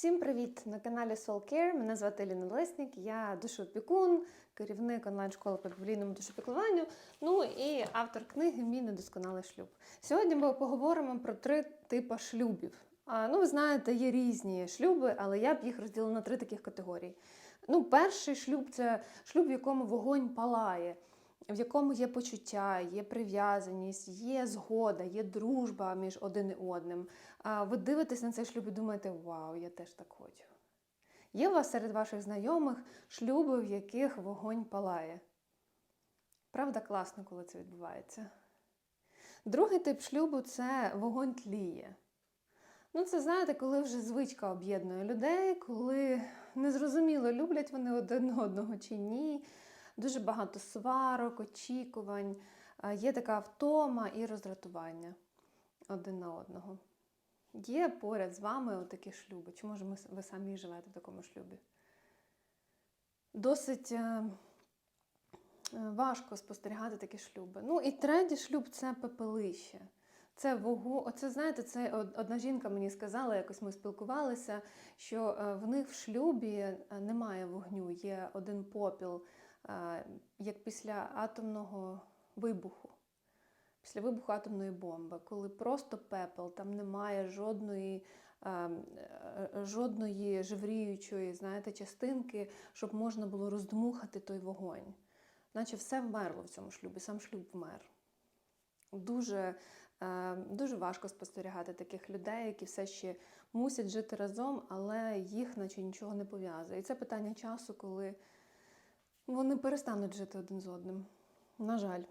Всім привіт! На каналі Soul Care. Мене звати Еліна Лесник, я душоопікун, керівник онлайн-школи по біблійному душопіклуванню, ну і автор книги Мій недосконалий шлюб. Сьогодні ми поговоримо про три типи шлюбів. А, ну, ви знаєте, є різні шлюби, але я б їх розділила на три таких категорії. Ну, перший шлюб це шлюб, в якому вогонь палає. В якому є почуття, є прив'язаність, є згода, є дружба між один і одним. Ви дивитесь на цей шлюб і думаєте, вау, я теж так хочу. Є у вас серед ваших знайомих шлюби, в яких вогонь палає? Правда, класно, коли це відбувається. Другий тип шлюбу це вогонь тліє. Ну, це знаєте, коли вже звичка об'єднує людей, коли незрозуміло, люблять вони один одного чи ні. Дуже багато сварок, очікувань, є така втома і роздратування один на одного. Є поряд з вами отакі шлюби. Чи може ви самі живете в такому шлюбі? Досить е, е, важко спостерігати такі шлюби. Ну і третій шлюб це пепелище. Це вогу. Оце знаєте, це одна жінка мені сказала, якось ми спілкувалися, що е, в них в шлюбі е, немає вогню, є один попіл, е, як після атомного вибуху. Після вибуху атомної бомби, коли просто пепел, там немає жодної, е, е, жодної живріючої знаєте, частинки, щоб можна було роздмухати той вогонь. Наче все вмерло в цьому шлюбі, сам шлюб вмер. Дуже, е, дуже важко спостерігати таких людей, які все ще мусять жити разом, але їх наче нічого не пов'язує. І це питання часу, коли вони перестануть жити один з одним. На жаль.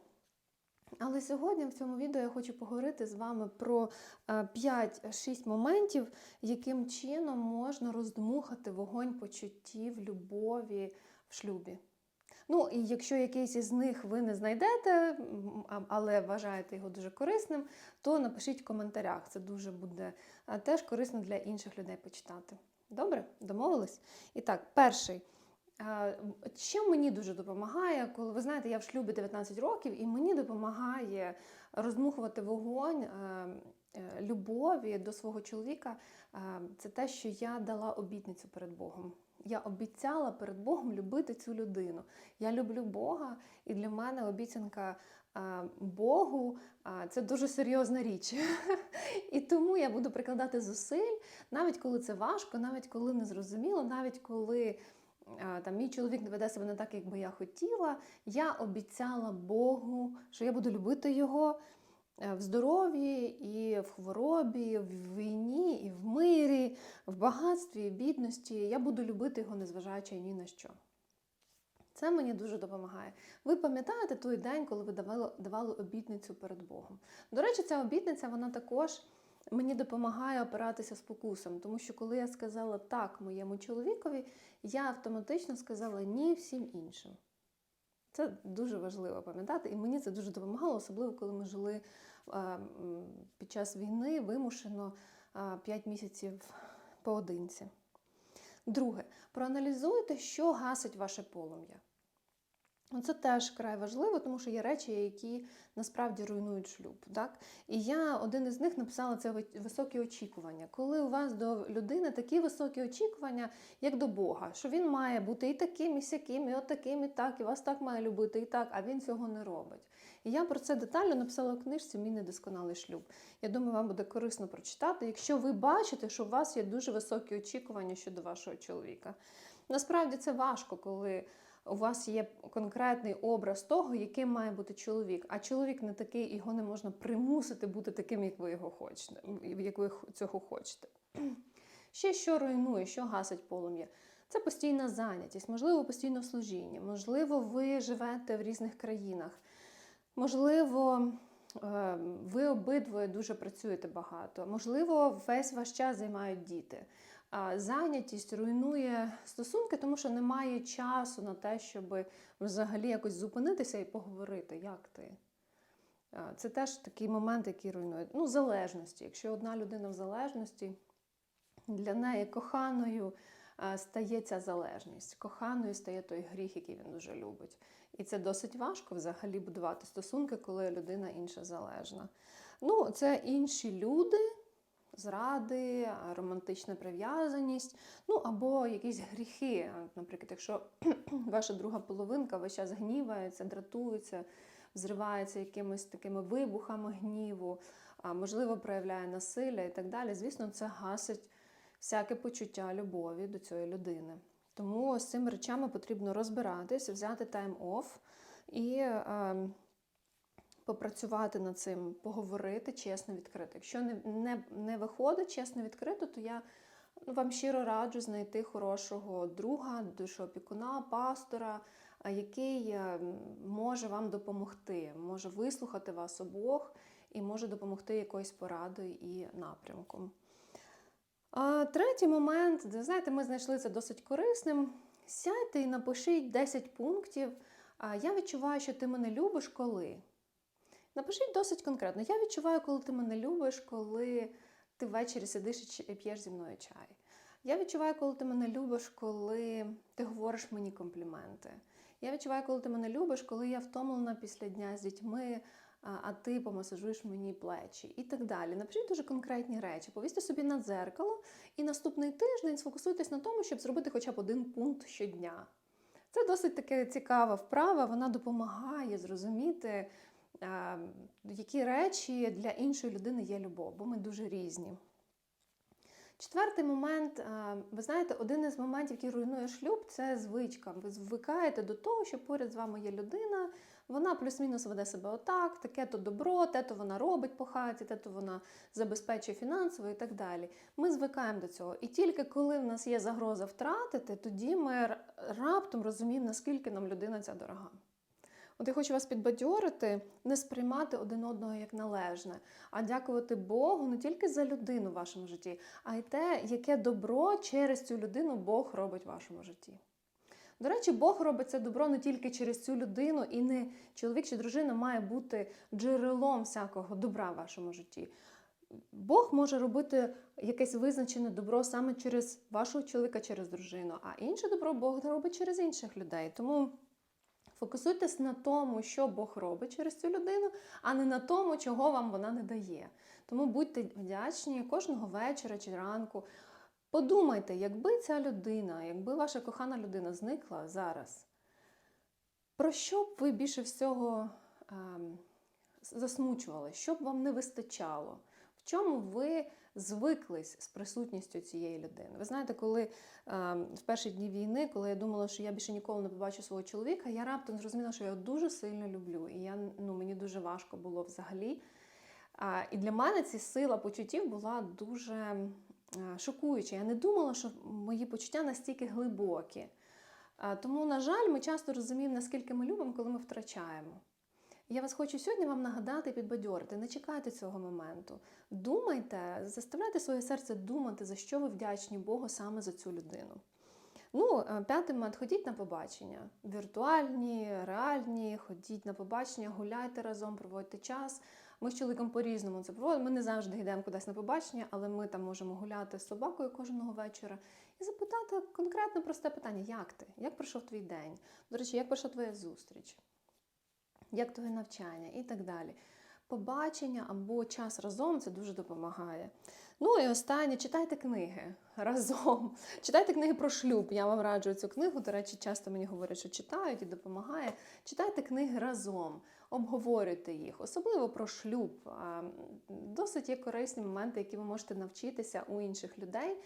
Але сьогодні в цьому відео я хочу поговорити з вами про е, 5-6 моментів, яким чином можна роздмухати вогонь почуттів, любові в шлюбі. Ну, і якщо якийсь із них ви не знайдете, але вважаєте його дуже корисним, то напишіть в коментарях. Це дуже буде е, теж корисно для інших людей почитати. Добре, домовились? І так, перший. Е, Що мені дуже допомагає, коли ви знаєте, я в шлюбі 19 років, і мені допомагає роздмухувати вогонь е, е, любові до свого чоловіка, це те, що я дала обітницю перед Богом. Я обіцяла перед Богом любити цю людину. Я люблю Бога, і для мене обіцянка Богу це дуже серйозна річ. І тому я буду прикладати зусиль, навіть коли це важко, навіть коли не зрозуміло, навіть коли там мій чоловік веде себе не так, як би я хотіла. Я обіцяла Богу, що я буду любити його е, в здоров'ї, і в хворобі, в війні, і в мирі, в багатстві, і бідності. Я буду любити його, незважаючи ні на що. Це мені дуже допомагає. Ви пам'ятаєте той день, коли ви давали, давали обітницю перед Богом? До речі, ця обітниця вона також мені допомагає опиратися спокусом, тому що коли я сказала так моєму чоловікові, я автоматично сказала ні всім іншим. Це дуже важливо пам'ятати, і мені це дуже допомагало, особливо коли ми жили під час війни вимушено 5 місяців поодинці. Друге, проаналізуйте, що гасить ваше полум'я. Ну, Це теж край важливо, тому що є речі, які насправді руйнують шлюб. Так? І я один із них написала це високі очікування. Коли у вас до людини такі високі очікування, як до Бога, що він має бути і таким, і сяким, і отаким, і так, і вас так має любити, і так, а він цього не робить. І я про це детально написала в книжці Мій недосконалий шлюб. Я думаю, вам буде корисно прочитати, якщо ви бачите, що у вас є дуже високі очікування щодо вашого чоловіка. Насправді це важко, коли у вас є конкретний образ того, яким має бути чоловік. А чоловік не такий, його не можна примусити бути таким, як ви його хочете, як ви цього хочете. Ще що руйнує, що гасить полум'я? Це постійна зайнятість, можливо, постійно служіння, можливо, ви живете в різних країнах, можливо, е, ви обидвоє дуже працюєте багато, можливо, весь ваш час займають діти. Зайнятість руйнує стосунки, тому що немає часу на те, щоб взагалі якось зупинитися і поговорити, як ти. Це теж такий момент, який руйнує. Ну, залежності. Якщо одна людина в залежності, для неї коханою стає ця залежність. Коханою стає той гріх, який він дуже любить. І це досить важко взагалі будувати стосунки, коли людина інша залежна. Ну, це інші люди, зради, романтична прив'язаність, ну або якісь гріхи. Наприклад, якщо ваша друга половинка весь час гнівається, дратується, взривається якимись такими вибухами гніву, можливо, проявляє насилля і так далі. Звісно, це гасить всяке почуття любові до цієї людини. Тому з цими речами потрібно розбиратись, взяти тайм-офф і е, попрацювати над цим, поговорити чесно, відкрито. Якщо не, не, не виходить чесно відкрито, то я ну, вам щиро раджу знайти хорошого друга, душоопікуна, пастора, який е, може вам допомогти, може вислухати вас обох і може допомогти якоюсь порадою і напрямком. А, третій момент, знаєте, ми знайшли це досить корисним. Сядьте і напишіть 10 пунктів. Я відчуваю, що ти мене любиш, коли. Напишіть досить конкретно. Я відчуваю, коли ти мене любиш, коли ти ввечері сидиш і п'єш зі мною чай. Я відчуваю, коли ти мене любиш, коли ти говориш мені компліменти. Я відчуваю, коли ти мене любиш, коли я втомлена після дня з дітьми, а ти помасажуєш мені плечі і так далі. Напишіть дуже конкретні речі, повісьте собі на дзеркало, і наступний тиждень сфокусуйтесь на тому, щоб зробити хоча б один пункт щодня. Це досить таке цікава вправа, вона допомагає зрозуміти, які речі для іншої людини є любов, бо ми дуже різні. Четвертий момент, е, ви знаєте, один із моментів, який руйнує шлюб, це звичка. Ви звикаєте до того, що поряд з вами є людина, вона плюс-мінус веде себе отак, таке то добро, те то вона робить по хаті, те то вона забезпечує фінансово і так далі. Ми звикаємо до цього. І тільки коли в нас є загроза втратити, тоді ми раптом розуміємо, наскільки нам людина ця дорога. От я хочу вас підбадьорити, не сприймати один одного як належне, а дякувати Богу не тільки за людину в вашому житті, а й те, яке добро через цю людину Бог робить в вашому житті. До речі, Бог робить це добро не тільки через цю людину, і не чоловік чи дружина має бути джерелом всякого добра в вашому житті. Бог може робити якесь визначене добро саме через вашого чоловіка, через дружину, а інше добро Бог робить через інших людей. Тому фокусуйтесь на тому, що Бог робить через цю людину, а не на тому, чого вам вона не дає. Тому будьте вдячні кожного вечора чи ранку. Подумайте, якби ця людина, якби ваша кохана людина зникла зараз, про що б ви більше всього ем, засмучували, що б вам не вистачало? В чому ви звиклись з присутністю цієї людини? Ви знаєте, коли ем, в перші дні війни, коли я думала, що я більше ніколи не побачу свого чоловіка, я раптом зрозуміла, що я його дуже сильно люблю, і я, ну, мені дуже важко було взагалі. А, і для мене ця сила почуттів була дуже е, шокуюча. Я не думала, що мої почуття настільки глибокі. Тому, на жаль, ми часто розуміємо, наскільки ми любимо, коли ми втрачаємо. Я вас хочу сьогодні вам нагадати підбадьорити. Не чекайте цього моменту. Думайте, заставляйте своє серце думати, за що ви вдячні Богу саме за цю людину. Ну, е, п'ятий момент ходіть на побачення. Віртуальні, реальні, ходіть на побачення, гуляйте разом, проводьте час. Ми з чоловіком по-різному це проводимо. Ми не завжди йдемо кудись на побачення, але ми там можемо гуляти з собакою кожного вечора і запитати конкретно просте питання: як ти? Як пройшов твій день? До речі, як пройшла твоя зустріч? Як твоє навчання і так далі. Побачення або час разом це дуже допомагає. Ну і останнє, читайте книги разом. Читайте книги про шлюб. Я вам раджу цю книгу. До речі, часто мені говорять, що читають і допомагає. Читайте книги разом, обговорюйте їх, особливо про шлюб. Досить є корисні моменти, які ви можете навчитися у інших людей.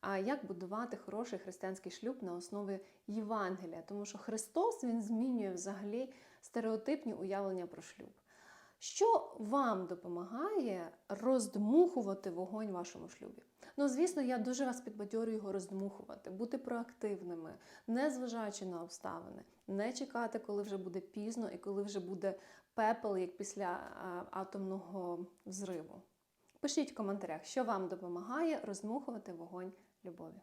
А як будувати хороший християнський шлюб на основі Євангелія? Тому що Христос Він змінює взагалі стереотипні уявлення про шлюб. Що вам допомагає роздмухувати вогонь в вашому шлюбі? Ну, звісно, я дуже вас підбадьорюю його роздмухувати, бути проактивними, не зважаючи на обставини, не чекати, коли вже буде пізно і коли вже буде пепел, як після атомного взриву. Пишіть в коментарях, що вам допомагає роздмухувати вогонь любові.